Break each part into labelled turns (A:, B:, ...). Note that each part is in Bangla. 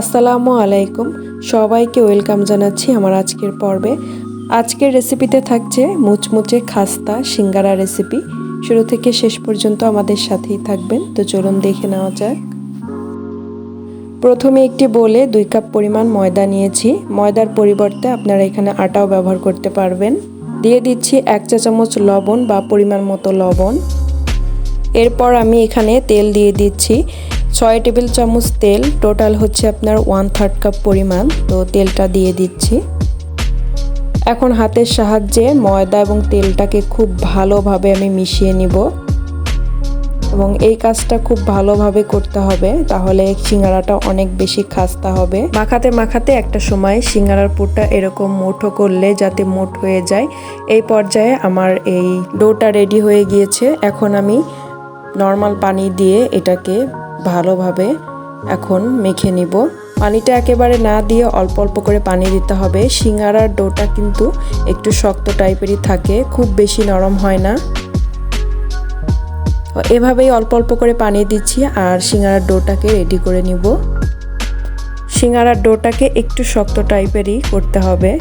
A: আসসালামু আলাইকুম। সবাইকে ওয়েলকাম জানাচ্ছি আমার আজকের পর্বে। আজকের রেসিপিতে থাকছে মুচমুচে খাস্তা সিঙ্গারা রেসিপি। শুরু থেকে শেষ পর্যন্ত আমাদের সাথেই থাকবেন। তো চলুন দেখে নেওয়া যাক। প্রথমে একটি বলে দুই কাপ পরিমাণ ময়দা নিয়েছি। ময়দার পরিবর্তে আপনারা এখানে আটাও ব্যবহার করতে পারবেন। দিয়ে দিচ্ছি এক চা চামচ লবণ বা পরিমাণ মতো লবণ। এরপর আমি এখানে তেল দিয়ে দিচ্ছি। ছয় টেবিল চামচ তেল, টোটাল হচ্ছে আপনার ওয়ান থার্ড কাপ পরিমাণ। তো তেলটা দিয়ে দিচ্ছি। এখন হাতের সাহায্যে ময়দা এবং তেলটাকে খুব ভালোভাবে আমি মিশিয়ে নিব। এবং এই কাজটা খুব ভালোভাবে করতে হবে, তাহলে সিঙ্গারাটা অনেক বেশি খাস্তা হবে। মাখাতে মাখাতে একটা সময় সিঙ্গারার পুরটা এরকম মুঠো করলে যাতে মোট হয়ে যায়। এই পর্যায়ে আমার এই ডোটা রেডি হয়ে গিয়েছে। এখন আমি নর্মাল পানি দিয়ে এটাকে ভালোভাবে এখন মেখে নিব। পানিটা একেবারে না দিয়ে অল্প অল্প করে পানি দিতে হবে। সিঙ্গারার ডোটা কিন্তু একটু শক্ত টাইপেরই থাকে, খুব বেশি নরম হয় না। এভাবেই অল্প অল্প করে পানি দিচ্ছি আর সিঙ্গারার ডোটাকে রেডি করে নিব। সিঙ্গারার ডোটাকে একটু শক্ত টাইপেরই করতে হবে।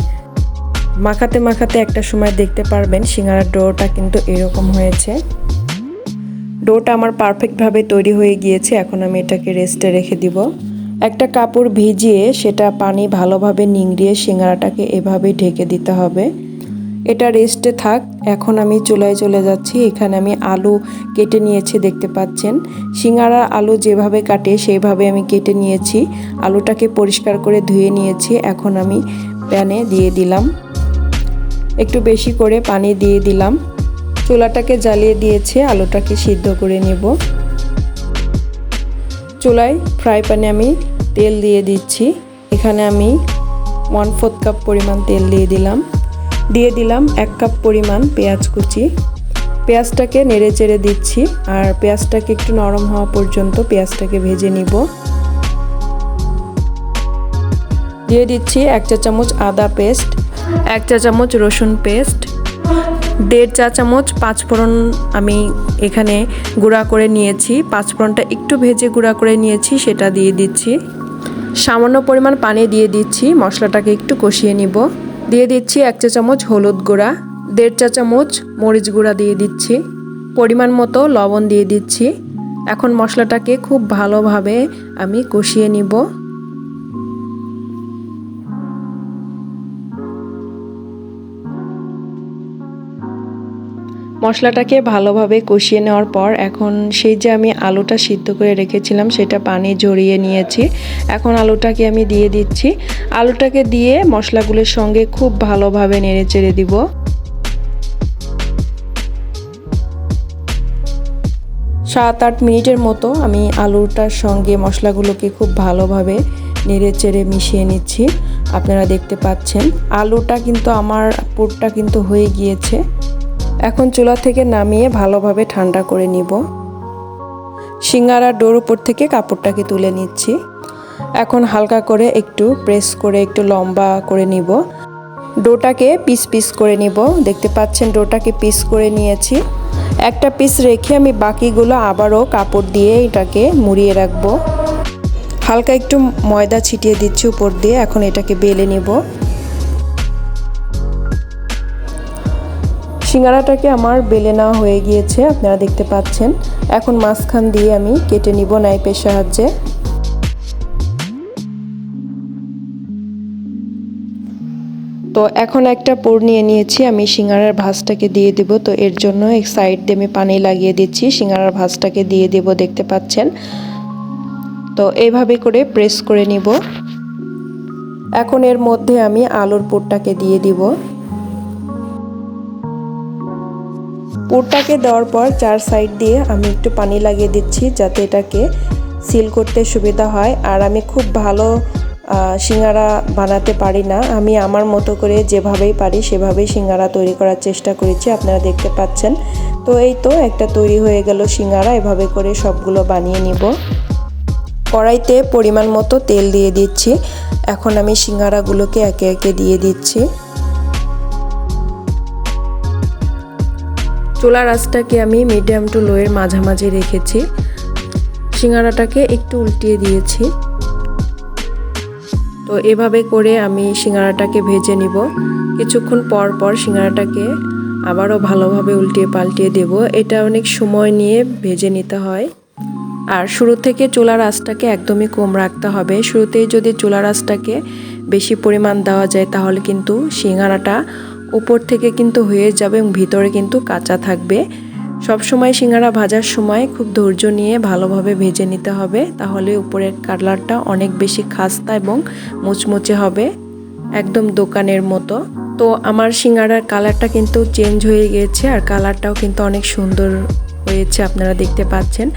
A: মাখাতে মাখাতে একটা সময় দেখতে পারবেন সিঙ্গারার ডোটা কিন্তু এরকম হয়েছে। ডোটা আমার পারফেক্টভাবে তৈরি হয়ে গিয়েছে, এখন আমি এটাকে রেস্টে রেখে দিব। একটা কাপড় ভিজিয়ে সেটা পানি ভালোভাবে নিংড়িয়ে সিঙ্গারাটাকে এভাবে ঢেকে দিতে হবে। এটা রেস্টে থাক, এখন আমি চুলায় চলে যাচ্ছি, এখানে আমি আলু কেটে নিয়েছি, দেখতে পাচ্ছেন। সিঙ্গারা আলু যেভাবে কাটে, সেইভাবে আমি কেটে নিয়েছি। আলুটাকে পরিষ্কার করে ধুয়ে নিয়েছি, এখন আমি প্যানে দিয়ে দিলাম। একটু বেশি করে পানি দিয়ে দিলাম। চুলাটাকে জ্বালিয়ে দিয়েছে, আলুটাকে সিদ্ধ করে নেব। চুলায় ফ্রাই প্যানে আমি তেল দিয়ে দিচ্ছি। এখানে আমি ওয়ান ফোর্থ কাপ পরিমাণ তেল দিয়ে দিলাম। দিয়ে দিলাম এক কাপ পরিমাণ পেঁয়াজ কুচি। পেঁয়াজটাকে নেড়ে চেড়ে দিচ্ছি আর পেঁয়াজটাকে একটু নরম হওয়া পর্যন্ত পেঁয়াজটাকে ভেজে নিব। দিয়ে দিচ্ছি এক চা চামচ আদা পেস্ট, এক চা চামচ রসুন পেস্ট দেড় চা চামচ পাঁচফোড়ন আমি এখানে গুঁড়া করে নিয়েছি। পাঁচফোড়নটা একটু ভেজে গুঁড়া করে নিয়েছি, সেটা দিয়ে দিচ্ছি। সামান্য পরিমাণ পানি দিয়ে দিচ্ছি, মশলাটাকে একটু কষিয়ে নিব। দিয়ে দিচ্ছি এক চা চামচ হলুদ গুঁড়া, দেড় চা চামচ মরিচ গুঁড়া দিয়ে দিচ্ছি। পরিমাণ মতো লবণ দিয়ে দিচ্ছি। এখন মশলাটাকে খুব ভালোভাবে আমি কষিয়ে নিব। মশলাটাকে ভালোভাবে কষিয়ে নেওয়ার পর এখন সেই যে আমি আলুটা সিদ্ধ করে রেখেছিলাম, সেটা পানি ঝরিয়ে নিয়েছি। এখন আলুটাকে আমি দিয়ে দিচ্ছি। আলুটাকে দিয়ে মশলাগুলোর সঙ্গে খুব ভালোভাবে নেড়ে চেড়ে দিব। সাত আট মিনিটের মতো আমি আলুটার সঙ্গে মশলাগুলোকে খুব ভালোভাবে নেড়ে চেড়ে মিশিয়ে নিচ্ছি। আপনারা দেখতে পাচ্ছেন, আলুটা কিন্তু আমার পুরটা কিন্তু হয়ে গিয়েছে। এখন চুলা থেকে নামিয়ে ভালোভাবে ঠান্ডা করে নিব। সিঙ্গারা ডোর উপর থেকে কাপড়টাকে তুলে নিচ্ছি। এখন হালকা করে একটু প্রেস করে একটু লম্বা করে নিব। ডোটাকে পিস পিস করে নিব। দেখতে পাচ্ছেন ডোটাকে পিস করে নিয়েছি। একটা পিস রেখে আমি বাকিগুলো আবারও কাপড় দিয়ে এটাকে মুড়িয়ে রাখব। হালকা একটু ময়দা ছিটিয়ে দিচ্ছি উপর দিয়ে। এখন এটাকে বেলে নিব। সিঙ্গারাটাকে আমার বেলে নেওয়া হয়ে গিয়েছে, আপনারা দেখতে পাচ্ছেন। এখন মাঝখান দিয়ে আমি কেটে নিব নাইপের সাহায্যে। তো এখন একটা পোর নিয়ে নিয়েছি, আমি সিঙ্গারার ভাজটাকে দিয়ে দেব। তো এর জন্য এক সাইড দিয়ে আমি পানি লাগিয়ে দিচ্ছি, সিঙ্গারার ভাজটাকে দিয়ে দেব, দেখতে পাচ্ছেন। তো এইভাবে করে প্রেস করে নিব। এখন এর মধ্যে আমি আলুর পোরটাকে দিয়ে দিব। পুরটাকে দেওয়ার পর চার সাইড দিয়ে আমি একটু পানি লাগিয়ে দিচ্ছি যাতে এটাকে সিল করতে সুবিধা হয়। আর আমি খুব ভালো সিঙ্গারা বানাতে পারি না। আমি আমার মতো করে যেভাবেই পারি সেভাবেই সিঙ্গারা তৈরি করার চেষ্টা করেছি, আপনারা দেখতে পাচ্ছেন। তো এই তো একটা তৈরি হয়ে গেল সিঙ্গারা, এভাবে করে সবগুলো বানিয়ে নিব। কড়াইতে পরিমাণ মতো তেল দিয়ে দিচ্ছি। এখন আমি সিঙ্গারাগুলোকে একে একে দিয়ে দিচ্ছি। চুলার আঁচটাকে আমি মিডিয়াম টু লোয়ের মাঝামাঝি রেখেছি। সিঙ্গারাটাকে একটু উল্টিয়ে দিয়েছি। তো এভাবে করে আমি সিঙ্গারাটাকে ভেজে নিব। কিছুক্ষণ পর পর সিঙ্গারাটাকে আবারও ভালোভাবে উল্টিয়ে পাল্টিয়ে দেব। এটা অনেক সময় নিয়ে ভেজে নিতে হয়। আর শুরু থেকে চুলার আঁচটাকে একদমই কম রাখতে হবে। শুরুতেই যদি চুলার আঁচটাকে বেশি পরিমাণ দেওয়া যায়, তাহলে কিন্তু সিঙ্গারাটা উপর থেকে কিন্তু হয়ে যাবে এবং ভিতরে কিন্তু কাঁচা থাকবে। সব সময় সিঙ্গারা ভাজার সময় খুব ধৈর্য নিয়ে ভালোভাবে ভেজে নিতে হবে, তাহলে উপরের কালারটা অনেক বেশি খাস্তা এবং মুচমুচে হবে, একদম দোকানের মতো। তো আমার সিঙ্গারার কালারটা কিন্তু চেঞ্জ হয়ে গিয়েছে আর কালারটাও কিন্তু অনেক সুন্দর হয়েছে, আপনারা দেখতে পাচ্ছেন।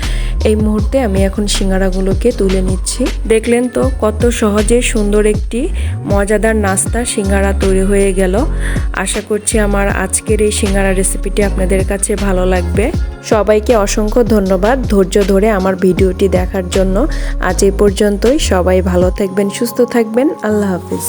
A: এই মুহূর্তে আমি এখন সিঙ্গারাগুলোকে তুলে নিচ্ছি। দেখলেন তো কত সহজে সুন্দর একটি মজাদার নাস্তা সিঙ্গারা তৈরি হয়ে গেল। আশা করছি আমার আজকের এই সিঙ্গারা রেসিপিটি আপনাদের কাছে ভালো লাগবে। সবাইকে অসংখ্য ধন্যবাদ ধৈর্য ধরে আমার ভিডিওটি দেখার জন্য। আজ এই পর্যন্তই। সবাই ভালো থাকবেন, সুস্থ থাকবেন। আল্লাহ হাফিজ।